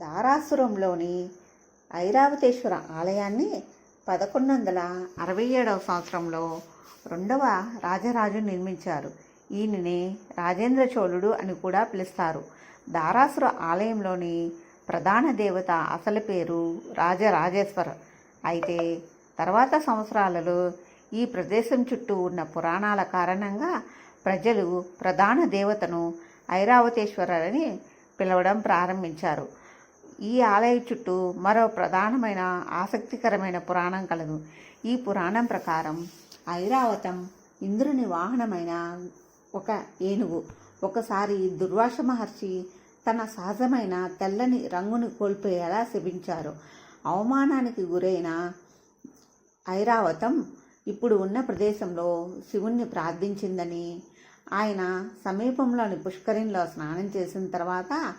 దారాసురంలోని ఐరావతేశ్వర ఆలయాన్ని పదకొండు వందల అరవై ఏడవ సంవత్సరంలో రెండవ రాజరాజు నిర్మించారు. ఈయననే రాజేంద్ర చోళుడు అని కూడా పిలుస్తారు. దారాసుర ఆలయంలోని ప్రధాన దేవత అసలు పేరు రాజరాజేశ్వర. అయితే తర్వాత సంవత్సరాలలో ఈ ప్రదేశం చుట్టూ ఉన్న పురాణాల కారణంగా ప్రజలు ప్రధాన దేవతను ఐరావతేశ్వరని పిలవడం ప్రారంభించారు. ఈ ఆలయ చుట్టూ మరో ప్రధానమైన ఆసక్తికరమైన పురాణం కలదు. ఈ పురాణం ప్రకారం ఐరావతం ఇంద్రుని వాహనమైన ఒక ఏనుగు. ఒకసారి దుర్వాస మహర్షి తన సహజమైన తెల్లని రంగును కోల్పోయేలా శపించారు. అవమానానికి గురైన ఐరావతం ఇప్పుడు ఉన్న ప్రదేశంలో శివుణ్ణి ప్రార్థించిందని ఆయన సమీపంలోని పుష్కరిణిలో స్నానం చేసిన తర్వాత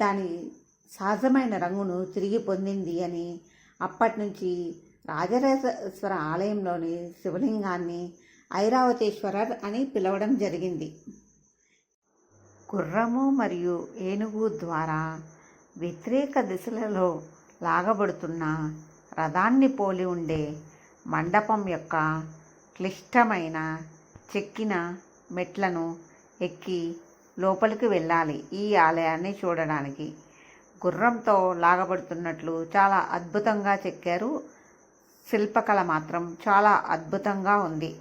దాని సహజమైన రంగును తిరిగి పొందింది అని అప్పటి నుంచి రాజరాజేశ్వర ఆలయంలోని శివలింగాన్ని ఐరావతేశ్వరర్ అని పిలవడం జరిగింది. గుర్రము మరియు ఏనుగు ద్వారా వ్యతిరేక దిశలలో లాగబడుతున్న రథాన్ని పోలి ఉండే మండపం యొక్క క్లిష్టమైన చెక్కిన మెట్లను ఎక్కి లోపలికి వెళ్ళాలి ఈ ఆలయాన్ని చూడడానికి. గుర్రంతో లాగబడుతున్నట్లు చాలా అద్భుతంగా చెక్కారు. శిల్పకళ మాత్రం చాలా అద్భుతంగా ఉంది.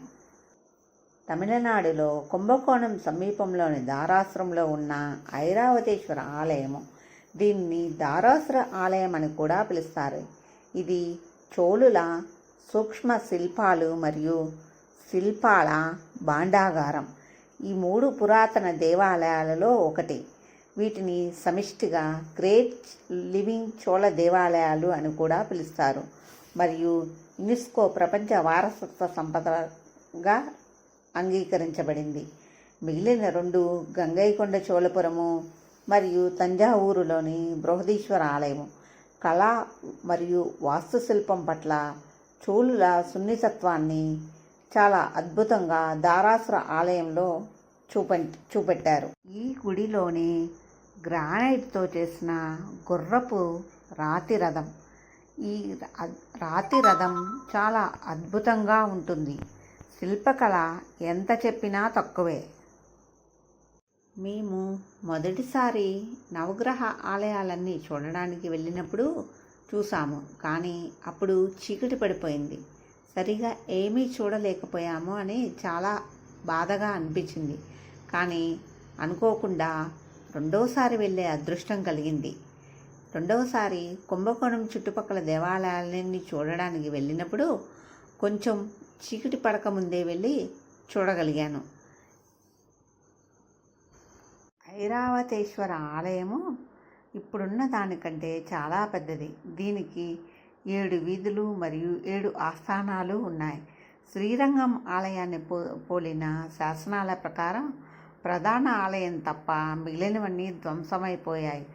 తమిళనాడులో కుంభకోణం సమీపంలోని దారాశ్రంలో ఉన్న ఐరావతేశ్వర ఆలయము. దీన్ని దారాసుర ఆలయం అని కూడా పిలుస్తారు. ఇది చోళుల సూక్ష్మ శిల్పాలు మరియు శిల్పాల భాండాగారం. ఈ మూడు పురాతన దేవాలయాలలో ఒకటి. వీటిని సమిష్టిగా గ్రేట్ లివింగ్ చోళ దేవాలయాలు అని కూడా పిలుస్తారు. మరియు యునెస్కో ప్రపంచ వారసత్వ సంపదగా అంగీకరించబడింది. మిగిలిన రెండు గంగైకొండ చోళపురము మరియు తంజావూరులోని బృహదీశ్వర ఆలయము. కళ మరియు వాస్తుశిల్పం పట్ల చోళుల సున్నితత్వాన్ని చాలా అద్భుతంగా దారాసుర ఆలయంలో చూప చూపెట్టారు. ఈ గుడిలోని గ్రానైట్తో చేసిన గుర్రపు రాతి రథం. ఈ రాతి రథం చాలా అద్భుతంగా ఉంటుంది. శిల్పకళ ఎంత చెప్పినా తక్కువే. మేము మొదటిసారి నవగ్రహ ఆలయాలన్నీ చూడడానికి వెళ్ళినప్పుడు చూసాము. కానీ అప్పుడు చీకటి పడిపోయింది. సరిగా ఏమీ చూడలేకపోయాము అని చాలా బాధగా అనిపించింది. కానీ అనుకోకుండా రెండవసారి వెళ్ళే అదృష్టం కలిగింది. రెండవసారి కుంభకోణం చుట్టుపక్కల దేవాలయాలన్నీ చూడడానికి వెళ్ళినప్పుడు కొంచెం చీకటి పడక ముందే వెళ్ళి చూడగలిగాను. ఐరావతేశ్వర ఆలయము ఇప్పుడున్న దానికంటే చాలా పెద్దది. దీనికి ఏడు వీధులు మరియు ఏడు ఆస్థానాలు ఉన్నాయి. శ్రీరంగం ఆలయాన్ని పో పోలిన శాసనాల ప్రకారం ప్రధాన ఆలయం తప్ప మిగిలినవన్నీ ధ్వంసమైపోయాయి.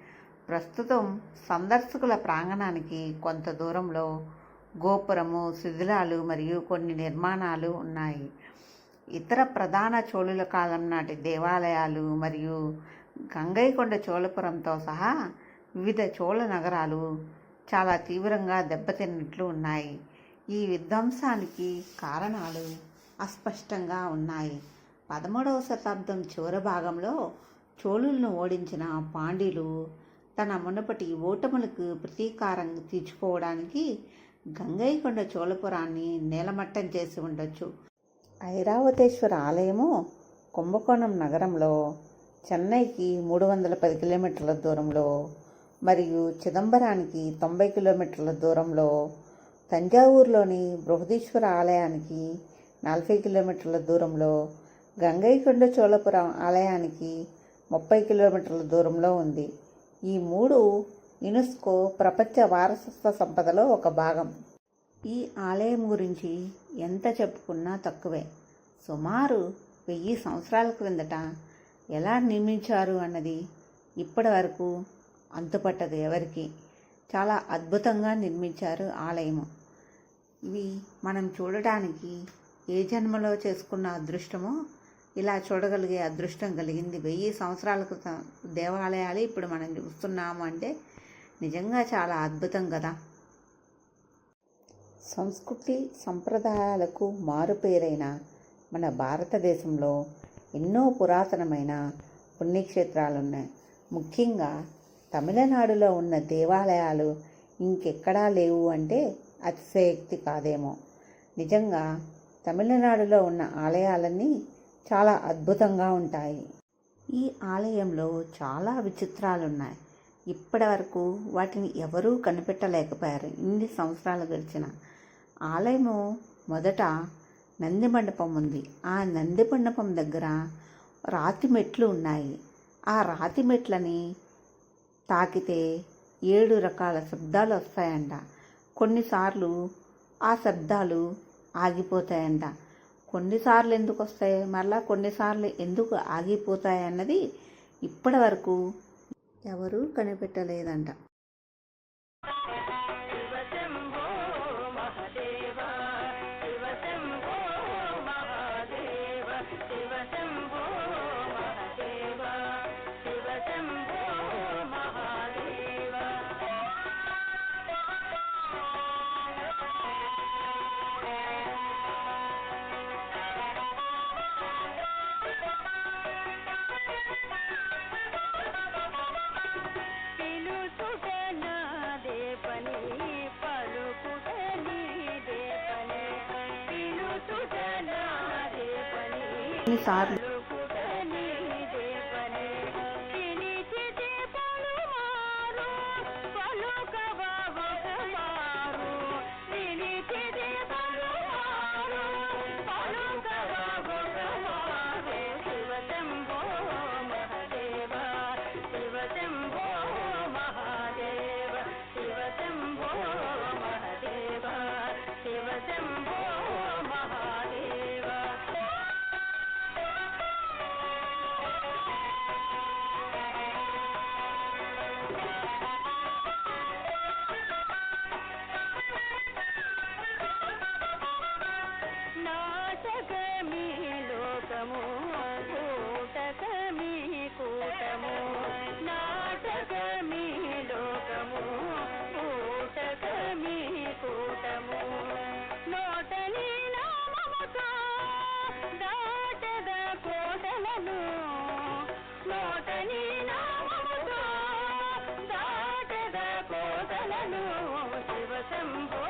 ప్రస్తుతం సందర్శకుల ప్రాంగణానికి కొంత దూరంలో గోపురము శిథిలాలు మరియు కొన్ని నిర్మాణాలు ఉన్నాయి. ఇతర ప్రధాన చోళుల కాలం నాటి దేవాలయాలు మరియు గంగైకొండ చోళపురంతో సహా వివిధ చోళ నగరాలు చాలా తీవ్రంగా దెబ్బతిన్నట్లు ఉన్నాయి. ఈ విధ్వంసానికి కారణాలు అస్పష్టంగా ఉన్నాయి. పదమూడవ శతాబ్దం చివరి భాగంలో చోళులను ఓడించిన పాండ్యులు తన మునుపటి ఓటములకు ప్రతీకారం తీర్చుకోవడానికి గంగైకొండ చోళపురాన్ని నేలమట్టం చేసి ఉండొచ్చు. ఐరావతేశ్వర ఆలయము కుంభకోణం నగరంలో చెన్నైకి మూడు వందల పది కిలోమీటర్ల దూరంలో మరియు చిదంబరానికి తొంభై కిలోమీటర్ల దూరంలో తంజావూరులోని బృహదీశ్వర ఆలయానికి నలభై కిలోమీటర్ల దూరంలో గంగైకొండ చోళపురం ఆలయానికి ముప్పై కిలోమీటర్ల దూరంలో ఉంది. ఈ మూడు యునెస్కో ప్రపంచ వారసత్వ సంపదలో ఒక భాగం. ఈ ఆలయం గురించి ఎంత చెప్పుకున్నా తక్కువే. సుమారు వెయ్యి సంవత్సరాల క్రిందట ఎలా నిర్మించారు అన్నది ఇప్పటి వరకు అంతుపట్టదు ఎవరికి. చాలా అద్భుతంగా నిర్మించారు ఆలయము. ఇవి మనం చూడటానికి ఏ జన్మలో చేసుకున్న అదృష్టమో ఇలా చూడగలిగే అదృష్టం కలిగింది. వెయ్యి సంవత్సరాల క్రితం దేవాలయాలు ఇప్పుడు మనం చూస్తున్నాము అంటే నిజంగా చాలా అద్భుతం కదా. సంస్కృతి సంప్రదాయాలకు మారుపేరైన మన భారతదేశంలో ఎన్నో పురాతనమైన పుణ్యక్షేత్రాలు ఉన్నాయి ముఖ్యంగా తమిళనాడులో ఉన్న దేవాలయాలు ఇంకెక్కడా లేవు అంటే అతిశయోక్తి కాదేమో. నిజంగా తమిళనాడులో ఉన్న ఆలయాలన్నీ చాలా అద్భుతంగా ఉంటాయి. ఈ ఆలయంలో చాలా విచిత్రాలు ఉన్నాయి ఇప్పటి వరకు వాటిని ఎవరూ కనిపెట్టలేకపోయారు. ఇన్ని సంవత్సరాలు గడిచిన ఆలయము మొదట నంది మండపం ఉంది. ఆ నంది మండపం దగ్గర రాతి మెట్లు ఉన్నాయి. ఆ రాతి మెట్లని తాకితే ఏడు రకాల శబ్దాలు వస్తాయంట. కొన్నిసార్లు ఆ శబ్దాలు ఆగిపోతాయంట. కొన్నిసార్లు ఎందుకు వస్తాయి మరలా కొన్నిసార్లు ఎందుకు ఆగిపోతాయి అన్నది ఇప్పటి వరకు ఎవరూ కనిపెట్టలేదంట. నీదే ಶಿವ ಶಂಭೋ